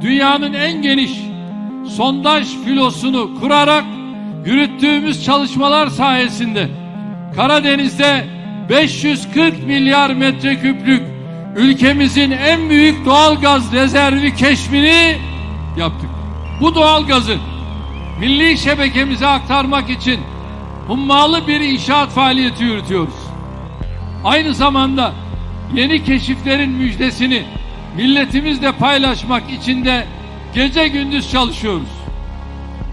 Dünyanın en geniş sondaj filosunu kurarak yürüttüğümüz çalışmalar sayesinde Karadeniz'de 540 milyar metreküplük ülkemizin en büyük doğal gaz rezervi keşfini yaptık. Bu doğal gazı milli şebekemize aktarmak için hummalı bir inşaat faaliyeti yürütüyoruz. Aynı zamanda yeni keşiflerin müjdesini milletimizle paylaşmak için de gece gündüz çalışıyoruz.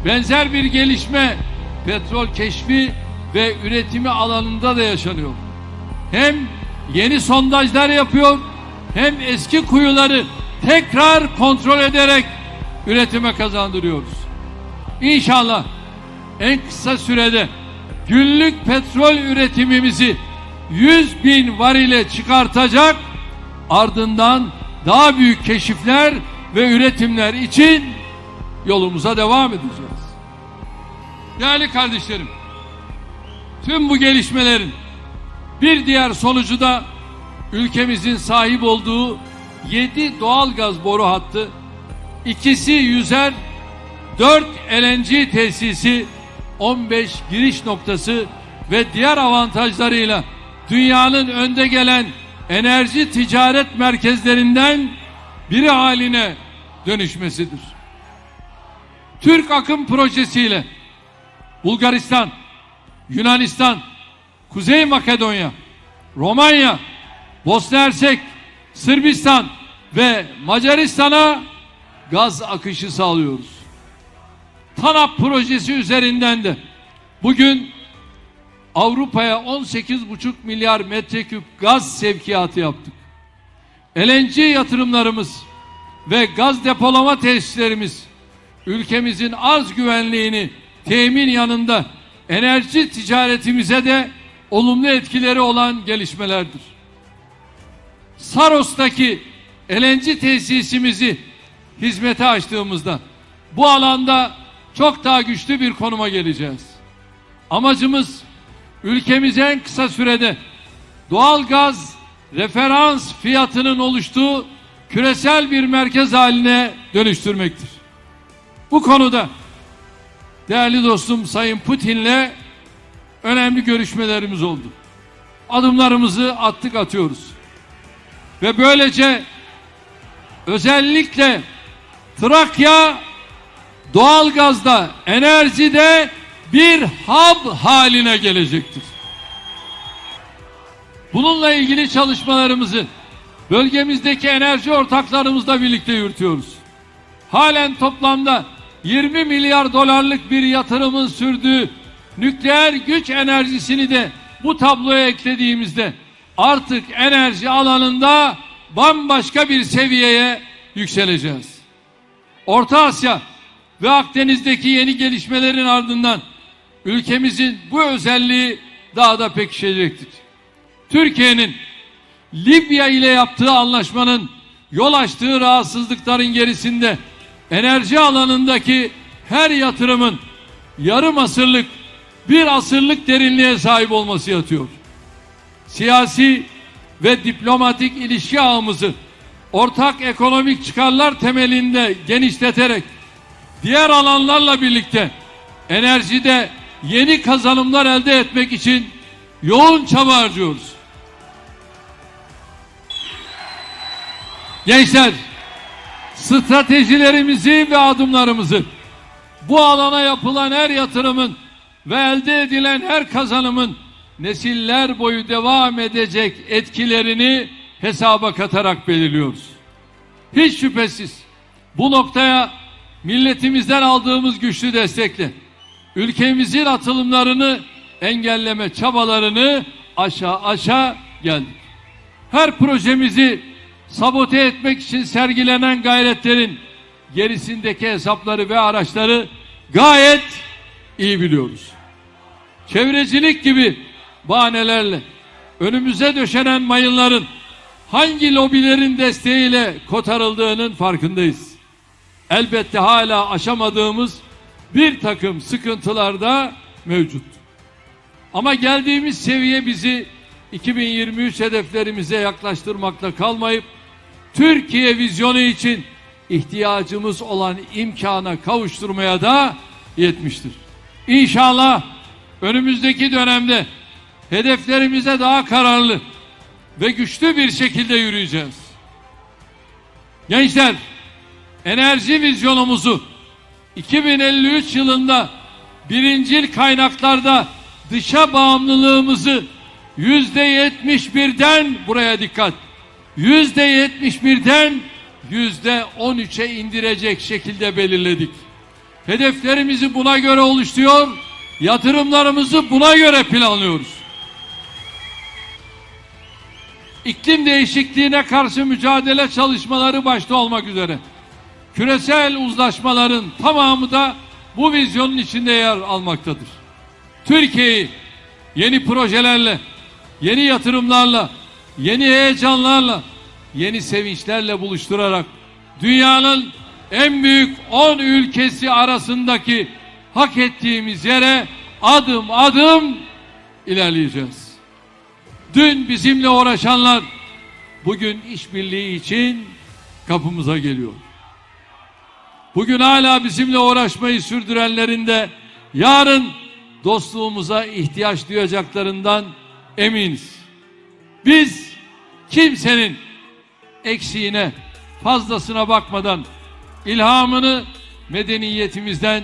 Benzer bir gelişme petrol keşfi ve üretimi alanında da yaşanıyor. Hem yeni sondajlar yapıyor hem eski kuyuları tekrar kontrol ederek üretime kazandırıyoruz. İnşallah en kısa sürede günlük petrol üretimimizi 100 bin varile çıkartacak ardından daha büyük keşifler ve üretimler için yolumuza devam edeceğiz. Değerli kardeşlerim, tüm bu gelişmelerin bir diğer sonucu da ülkemizin sahip olduğu 7 doğal gaz boru hattı, ikisi yüzer, 4 LNG tesisi, 15 giriş noktası ve diğer avantajlarıyla dünyanın önde gelen enerji ticaret merkezlerinden biri haline dönüşmesidir. Türk Akım projesiyle Bulgaristan, Yunanistan, Kuzey Makedonya, Romanya, Bosna Hersek, Sırbistan ve Macaristan'a gaz akışı sağlıyoruz. TANAP projesi üzerinden de bugün Avrupa'ya 18,5 milyar metreküp gaz sevkiyatı yaptık. LNG yatırımlarımız ve gaz depolama tesislerimiz ülkemizin arz güvenliğini temin yanında enerji ticaretimize de olumlu etkileri olan gelişmelerdir. Saros'taki LNG tesisimizi hizmete açtığımızda bu alanda çok daha güçlü bir konuma geleceğiz. Amacımız ülkemize en kısa sürede doğal gaz referans fiyatının oluştuğu küresel bir merkez haline dönüştürmektir. Bu konuda değerli dostum Sayın Putin'le önemli görüşmelerimiz oldu. Adımlarımızı attık atıyoruz. Ve böylece özellikle Trakya doğalgazda, enerjide bir hub haline gelecektir. Bununla ilgili çalışmalarımızı bölgemizdeki enerji ortaklarımızla birlikte yürütüyoruz. Halen toplamda 20 milyar dolarlık bir yatırımın sürdüğü nükleer güç enerjisini de bu tabloya eklediğimizde artık enerji alanında bambaşka bir seviyeye yükseleceğiz. Orta Asya ve Akdeniz'deki yeni gelişmelerin ardından ülkemizin bu özelliği daha da pekişecektir. Türkiye'nin Libya ile yaptığı anlaşmanın yol açtığı rahatsızlıkların gerisinde enerji alanındaki her yatırımın yarım asırlık bir asırlık derinliğe sahip olması yatıyor. Siyasi ve diplomatik ilişki ağımızı ortak ekonomik çıkarlar temelinde genişleterek diğer alanlarla birlikte enerjide yeni kazanımlar elde etmek için yoğun çaba harcıyoruz. Gençler, stratejilerimizi ve adımlarımızı bu alana yapılan her yatırımın ve elde edilen her kazanımın nesiller boyu devam edecek etkilerini hesaba katarak belirliyoruz. Hiç şüphesiz bu noktaya milletimizden aldığımız güçlü destekle ülkemizin atılımlarını engelleme çabalarını aşağı aşağı geldik. Her projemizi sabote etmek için sergilenen gayretlerin gerisindeki hesapları ve araçları gayet iyi biliyoruz. Çevrecilik gibi bahanelerle önümüze döşenen mayınların hangi lobilerin desteğiyle kotarıldığının farkındayız. Elbette hala aşamadığımız bir takım sıkıntılar da mevcut. Ama geldiğimiz seviye bizi 2023 hedeflerimize yaklaştırmakla kalmayıp Türkiye vizyonu için ihtiyacımız olan imkana kavuşturmaya da yetmiştir. İnşallah önümüzdeki dönemde hedeflerimize daha kararlı ve güçlü bir şekilde yürüyeceğiz. Gençler, enerji vizyonumuzu 2053 yılında birincil kaynaklarda dışa bağımlılığımızı yüzde yetmiş birden buraya dikkat yüzde yetmiş birden yüzde on üçe indirecek şekilde belirledik. Hedeflerimizi buna göre oluşturuyor, yatırımlarımızı buna göre planlıyoruz. İklim değişikliğine karşı mücadele çalışmaları başta olmak üzere küresel uzlaşmaların tamamı da bu vizyonun içinde yer almaktadır. Türkiye'yi yeni projelerle, yeni yatırımlarla, yeni heyecanlarla, yeni sevinçlerle buluşturarak dünyanın en büyük 10 ülkesi arasındaki hak ettiğimiz yere adım adım ilerleyeceğiz. Dün bizimle uğraşanlar bugün işbirliği için kapımıza geliyor. Bugün hala bizimle uğraşmayı sürdürenlerin de yarın dostluğumuza ihtiyaç duyacaklarından eminiz. Biz kimsenin eksiğine, fazlasına bakmadan ilhamını medeniyetimizden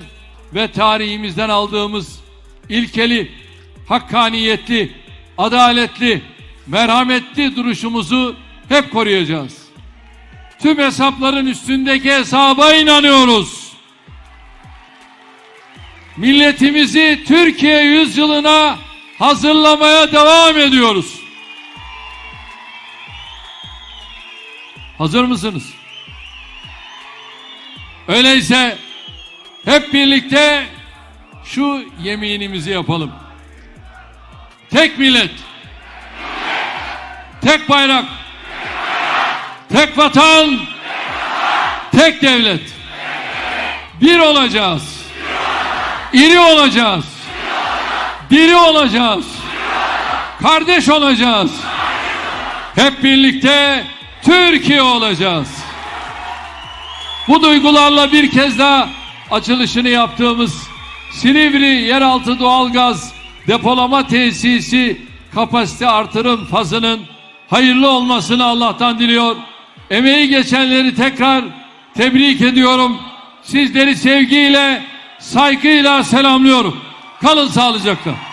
ve tarihimizden aldığımız ilkeli, hakkaniyetli, adaletli, merhametli duruşumuzu hep koruyacağız. Tüm hesapların üstündeki hesaba inanıyoruz. Milletimizi Türkiye yüzyılına hazırlamaya devam ediyoruz. Hazır mısınız? Öyleyse hep birlikte şu yeminimizi yapalım. Tek millet, tek bayrak, tek vatan, tek devlet. Bir olacağız. İri olacağız. Diri olacağız. Kardeş olacağız. Hep birlikte Türkiye olacağız. Bu duygularla bir kez daha açılışını yaptığımız Silivri Yeraltı Doğalgaz Depolama Tesisi kapasite artırım fazının hayırlı olmasını Allah'tan diliyor. Emeği geçenleri tekrar tebrik ediyorum. Sizleri sevgiyle, saygıyla selamlıyorum. Kalın sağlıcakla.